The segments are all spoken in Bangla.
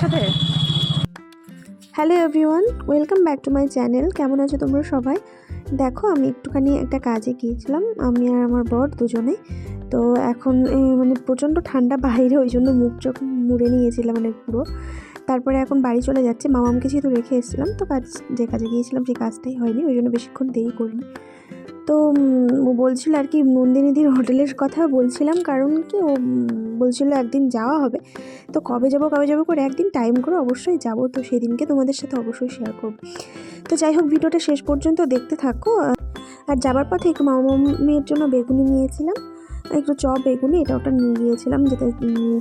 সাথে? Hello everyone welcome back to my channel কেমন আছো তোমরা সবাই? দেখো, আমি একটুখানি একটা কাজে গিয়েছিলাম, আমি আর আমার বর দুজনে। তো এখন মানে প্রচণ্ড ঠান্ডা বাইরে, ওই জন্য মুখ চোখ মুড়ে নিয়েছিলাম মানে পুরো। তারপরে এখন বাড়ি চলে যাচ্ছে, মামামকে যেহেতু রেখে এসেছিলাম, তো কাজ, যে কাজে গিয়েছিলাম সেই কাজটাই হয়নি, ওই জন্য বেশিক্ষণ দেরি করিনি। তো ও বলছিল আর কি, নন্দিনীদির হোটেলের কথা বলছিলাম, কারণ কি ও বলছিল একদিন যাওয়া হবে। তো কবে যাব কবে যাব করে একদিন টাইম করে অবশ্যই যাব, তো সেদিনকে তোমাদের সাথে অবশ্যই শেয়ার করব। তো যাই হোক, ভিডিওটা শেষ পর্যন্ত দেখতে থাকো। আর যাবার পথে একটু মামা মেয়ের জন্য বেগুনি নিয়েছিলাম, একটু চপ বেগুনি, এটা ওটা নিয়ে গিয়েছিলাম, যেটা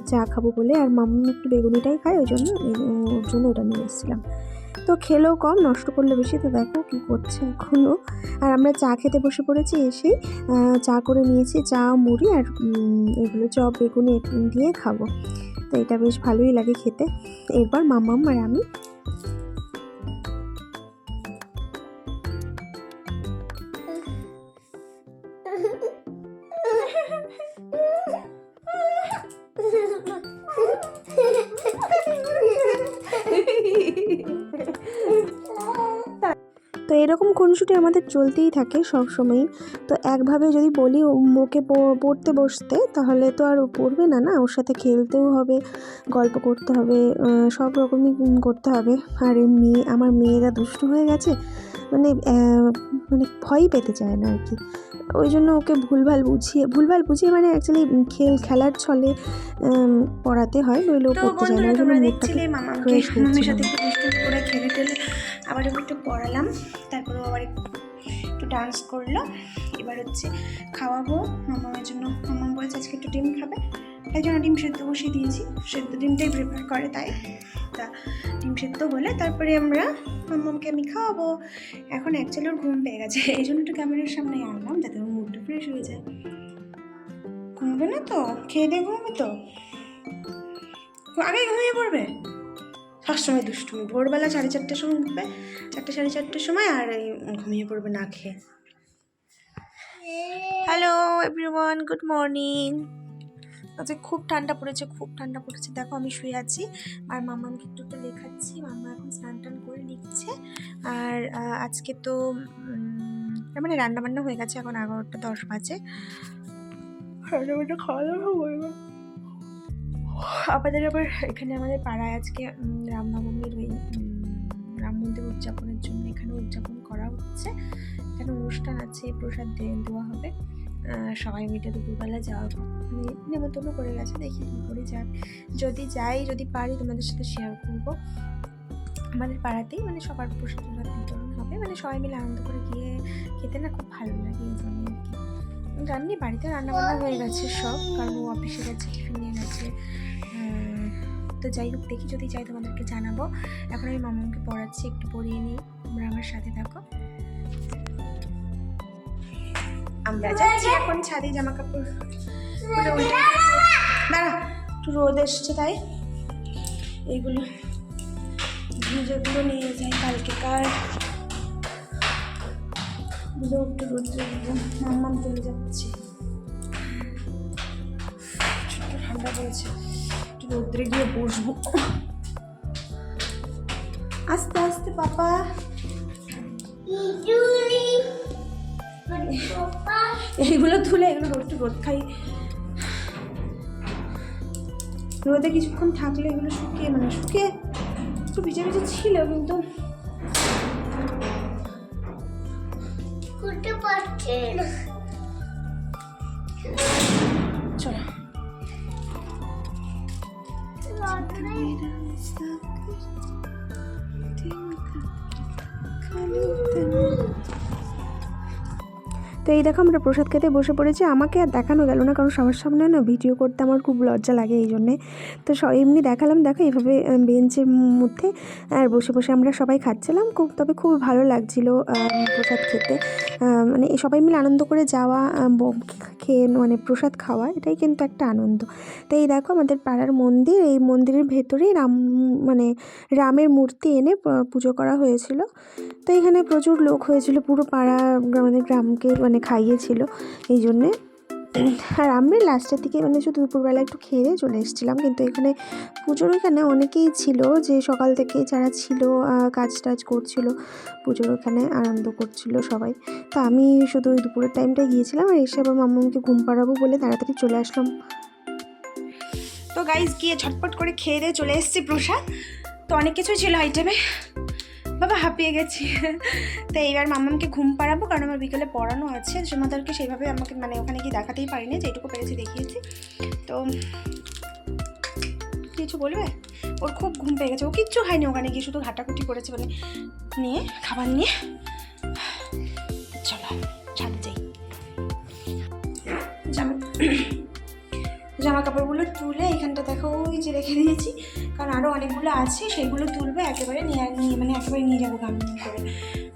চা খাব বলে, আর মামা একটু বেগুনিটাই খায়, ওই জন্য ওর জন্য ওটা নিয়ে এসেছিলাম। তো খেলেও কম, নষ্ট করলে বেশি, তো দেখো কি করছে এখনও আর আমরা চা খেতে বসে পড়েছি এসে চা করে নিয়েছি, চা, মুড়ি আর এগুলো চপ, বেগুনি দিয়ে খাব। তো এটা বেশ ভালোই লাগে খেতে। এরপর মামাম আর আমি এরকম খুনসুটি আমাদের চলতেই থাকে সব সময়ই। তো একভাবে যদি বলি ওকে পড়তে বসতে, তাহলে তো আর পড়বে না না? ওর সাথে খেলতেও হবে, গল্প করতে হবে সব রকমই করতে হবে। আর মেয়ে আমার মেয়েরা দুষ্ট হয়ে গেছে। মানে মানে ভয়ই পেতে চায় না আর কি। ওই জন্য ওকে ভুলভাল বুঝিয়ে ভুলভাল বুঝিয়ে মানে অ্যাকচুয়ালি খেল খেলার ছলে পড়াতে হয় নইলে ও পড়তে চায় না। ওই জন্য দেখছিলে মামাকে fresh সাথে একটু দুষ্টু করে খেলে টেলে আবার একটু পড়ালাম তারপরে আবার একটু ডান্স করল। এবার হচ্ছে খাওয়াবো মামার জন্য মামা বলেছে আজকে একটু ডিম খাবে। তাই জন্য ডিম সেদ্ধ বসিয়ে দিয়েছি। সেদ্ধ ডিমটাই প্রিপেয়ার করে তাই। তা ডিম সেদ্ধ হলে তারপরে আমরা মামাকে আমি খাওয়াবো। এখন অ্যাকচুয়ালি ওর ঘুম পেয়ে গেছে। এই জন্য একটু ক্যামেরার সামনে আনলাম যাতে ওর মুডটা ফ্রেশ হয়ে যায়। ঘুমবে না তো? খেয়ে দিয়ে ঘুমবে তো? আগে ঘুমিয়ে পড়বে? সবসময় দুষ্টুমি। ভোরবেলা সাড়ে চারটের সময় উঠবে। চারটে, সাড়ে চারটের সময় আর ঘুমিয়ে পড়বে না খেয়ে। হ্যালো এভরিওয়ান গুড মর্নিং আজকে খুব ঠান্ডা পড়েছে, খুব ঠান্ডা পড়েছে। দেখো আমি শুয়ে আছি আর মামাকে একটু একটু লেখাচ্ছি মামা এখন স্নান টান করে লিখছে আর আজকে তো মানে রান্না বান্না হয়ে গেছে এখন এগারোটা দশ বাজে। রান্না খাওয়া দাওয়া আমাদের আবার এখানে আমাদের পাড়ায় আজকে রামনবমীর ওই রাম মন্দির উদযাপনের জন্য এখানে উদযাপন করা হচ্ছে। এখানে অনুষ্ঠান আছে, প্রসাদ দেওয়া হবে। সবাই মিলে দুপুরবেলা যাওয়া মানে নেমন্তন্ন করে গেছে, দেখি কী করে যাক। যদি যাই, যদি পারি তোমাদের সাথে শেয়ার করব। আমাদের পাড়াতেই মানে সবার প্রসাদ বিতরণ হবে। মানে সবাই মিলে আনন্দ করে গিয়ে খেতে না খুব ভালো লাগে এই জন্য আর কি। জানি বাড়িতে রান্না বান্না হয়ে গেছে সব, কারণ ও অফিসে গেছে, টিফিন নিয়ে গেছে। তো যাই হোক, দেখি যদি যাই তোমাদেরকে জানাব। এখন আমি মামাকে পড়াচ্ছি, একটু পড়িয়ে নিই। তোমরা আমার সাথে থাকো। আমরা যাচ্ছি এখন ছাদে জামা কাপড় দাঁড়া, একটু রোদ এসছে তাই। এইগুলো ভিজেগুলো নিয়ে যাই কালকে কার একটু দেবো মাম্মাম চলে যাচ্ছে। ছোট্ট ঠান্ডা পড়েছে, একটু রোদ্রে গিয়ে বসবো। আস্তে আস্তে, পাপা। এইগুলো তুলে এগুলো রোদ একটু রোদ খাই। রোদে কিছুক্ষণ থাকলে এগুলো শুকিয়ে মানে শুকিয়ে একটু ভিজে ভিজে ছিল কিন্তু করতে পারছি না। চলো। তো এই দেখো আমরা প্রসাদ খেতে বসে পড়েছি। আমাকে আর দেখানো গেল না, কারণ সবার সামনে না ভিডিও করতে আমার খুব লজ্জা লাগে এই জন্যে। তো এমনি দেখালাম, দেখো এইভাবে বেঞ্চের মধ্যে, আর বসে বসে আমরা সবাই খাচ্ছিলাম। খুব, তবে খুব ভালো লাগছিল প্রসাদ খেতে। মানে সবাই মিলে আনন্দ করে যাওয়া খেয়ে মানে প্রসাদ খাওয়া, এটাই কিন্তু একটা আনন্দ। তো এই দেখো আমাদের পাড়ার মন্দির, এই মন্দিরের ভেতরেই রাম মানে রামের মূর্তি এনে পুজো করা হয়েছিল। তো এখানে প্রচুর লোক হয়েছিল, পুরো পাড়া আমাদের গ্রামকে মানে খাইয়েছিল, এই জন্যে। আর আমি লাস্টের দিকে মানে শুধু দুপুরবেলা একটু খেয়ে দিয়ে চলে এসেছিলাম। কিন্তু এখানে পুজোর ওখানে অনেকেই ছিল যে সকাল থেকে যারা ছিল কাজ টাজ করছিল, পুজোর ওখানে আনন্দ করছিল সবাই। তো আমি শুধু ওই দুপুরের টাইমটা গিয়েছিলাম আর এসে আবার মাম্মাকে ঘুম পাড়াবো বলে তাড়াতাড়ি চলে আসলাম। তো গাইজ গিয়ে ঝটপট করে খেয়ে দিয়ে চলে এসেছি প্রসাদ। তো অনেক কিছুই ছিল আইটেমে বাবা, হাঁপিয়ে গেছি। তো এইবার মামামকে ঘুম পাড়াবো, কারণ আমার বিকেলে পড়ানো আছে। সুমাদারকে সেইভাবে আমাকে মানে ওখানে গিয়ে দেখাতেই পারিনি, যেটুকু পেরেছি দেখিয়েছি। তো কিছু বলবে? ওর খুব ঘুম পেয়ে গেছে। ও কিচ্ছু খায়নি ওখানে গিয়ে, শুধু ঘাটাকুটি করেছে মানে নিয়ে, খাবার নিয়ে। চলো, ছাদে যাই। জামা কাপড়গুলো তুলে এখানটা দেখো, ওই যে রেখে দিয়েছি। কারণ আরও অনেকগুলো আছে, সেগুলো তুলবে, একেবারে নিয়ে নিয়ে মানে একেবারে নিয়ে যাব গান করে।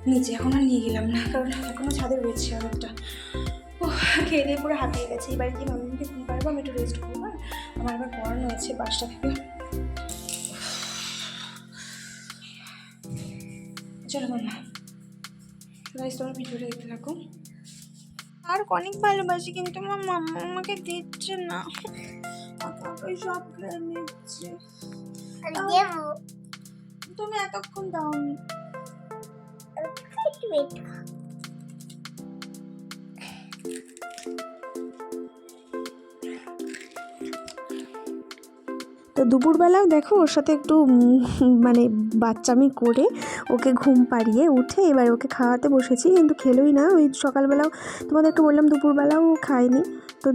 নিচে, এখন আর নিয়ে গেলাম না, কারণ এখনও ছাদে রয়েছে অনেকটা। ও খেয়ে দিয়ে পুরো হাতিয়ে গেছে। এবার কি মামিকে ঘুম পারব আমি একটু রেস্ট করব। আমার আবার পড়ানো আছে পাঁচটা থেকে। চলো মামা গাইজ তোমার ভিডিওটা দেখতে থাকো। আর অনেক ভালোবাসি কিন্তু আমার মাম্মা আমাকে দিচ্ছে না। ওই সব নিচ্ছে তুমি এতক্ষণ দাওনি। তো দুপুরবেলাও দেখো ওর সাথে একটু মানে বাচ্চামি করে ওকে ঘুম পাড়িয়ে উঠে এবার ওকে খাওয়াতে বসেছি কিন্তু খেলোই না। ওই সকালবেলাও তোমাদেরকে বললাম দুপুরবেলাও খায়নি। তো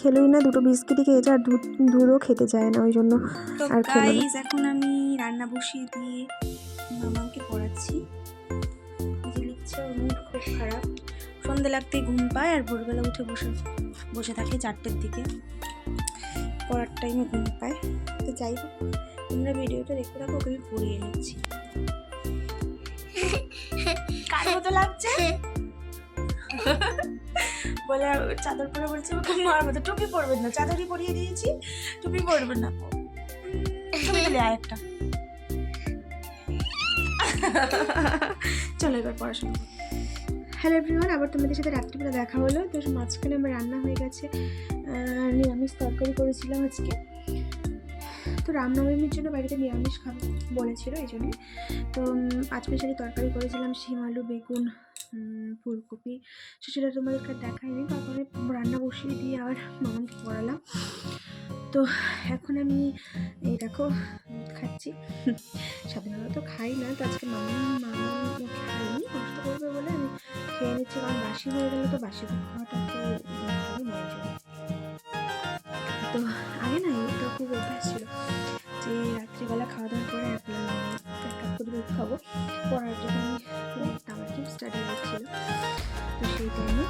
খেলোই না দুটো বিস্কিটই খেয়েছে আর দুধ দুধও খেতে চায় না ওই জন্য আর খেলো এখন আমি রান্না বসিয়ে দিয়ে মামাকে পড়াচ্ছি। লিখছে ওর মুড খুব খারাপ। সন্ধে লাগতেই ঘুম পায় আর ভোরবেলা উঠে বসে বসে থাকে চারটের দিকে। পড়ার টাইমে ঘুম পায় তো যাই হোক, তোমরা ভিডিওটা দেখতে থাকো, ওকে আমি পড়িয়ে নিচ্ছি। কার মতো লাগছে? বলে, চাদর পরে বলছে, ওকে মারবো তো টুপি পরবেন না, চাদরই পরিয়ে দিয়েছি, টুপি পরবেন না। আয় একটা। চলো এবার পড়াশোনা হ্যালো এভরিওয়ান, আবার তোমাদের সাথে রাত্রিবেলা দেখা হলো। তো মাঝখানে আমার রান্না হয়ে গেছে। নিরামিষ তরকারি করেছিলাম আজকে। তো রামনবমীর জন্য বাড়িতে নিরামিষ খাব বলেছিল, এই জন্যে। তো পাঁচ মিশালি তরকারি করেছিলাম, শিম, আলু, বেগুন ফুলকপি। তো সেটা তোমাদেরকে আর দেখাইনি, তারপরে রান্না বসিয়ে দিয়ে আবার মামাকে পড়ালাম। তো এখন আমি, এই দেখো, খাচ্ছি। সাধারণত খাই না, তো আজকে মামা মামা খাইনি কষ্ট করবে বলে আমি খেয়ে নিচ্ছি, কারণ বাসি হয়ে গেলে তো বাসি খাওয়াটা তো। তো আগে না এটা খুব অভ্যাস ছিল যে রাত্রিবেলা খাওয়া দাওয়ার পরে এক কাপ করে দুধ খাব। পড়ার যখন পড়তাম আর কি স্টাডি ছিল তো সেই টাইমে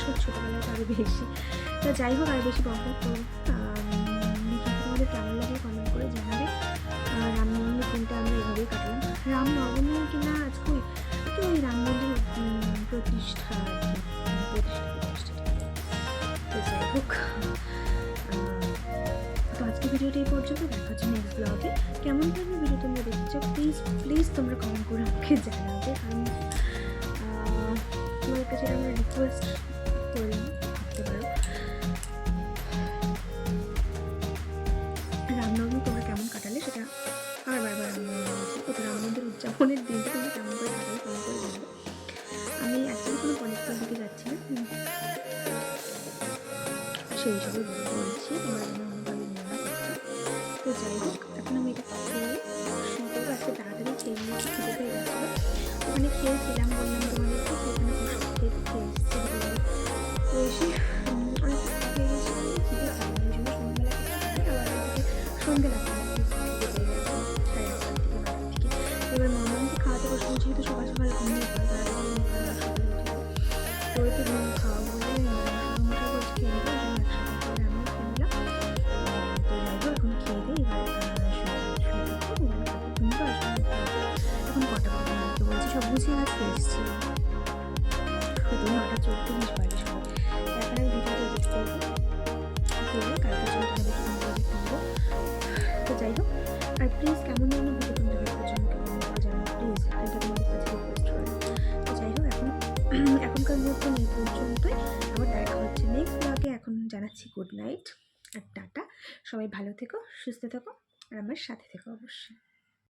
ছোট ছোটোবেলায় তো আরও বেশি। তো যাই হোক, আর বেশি বক করব তোমাদের কেমন লাগে কমেন্ট করে জানাবে। আর রামনবমীর দিনটা আমরা এভাবেই কাটলাম। রামনবমী কিনা আজকে একটু ওই প্রতিষ্ঠা প্রতিষ্ঠা প্রতিষ্ঠা। তো যাই হোক তো আজকে ভিডিওটি এই পর্যন্ত। দেখা হচ্ছে নেক্সট ব্লগে কেমন ধরনের ভিডিও তোমরা দেখছ? প্লিজ প্লিজ তোমরা কমেন্ট করে আমাকে জানাবে। কারণ তোমার কাছে আমার রিকোয়েস্ট 谢谢大家。নাইট আর টাটা। সবাই ভালো থেকো সুস্থ থেকো আর আমার সাথে থেকো অবশ্যই।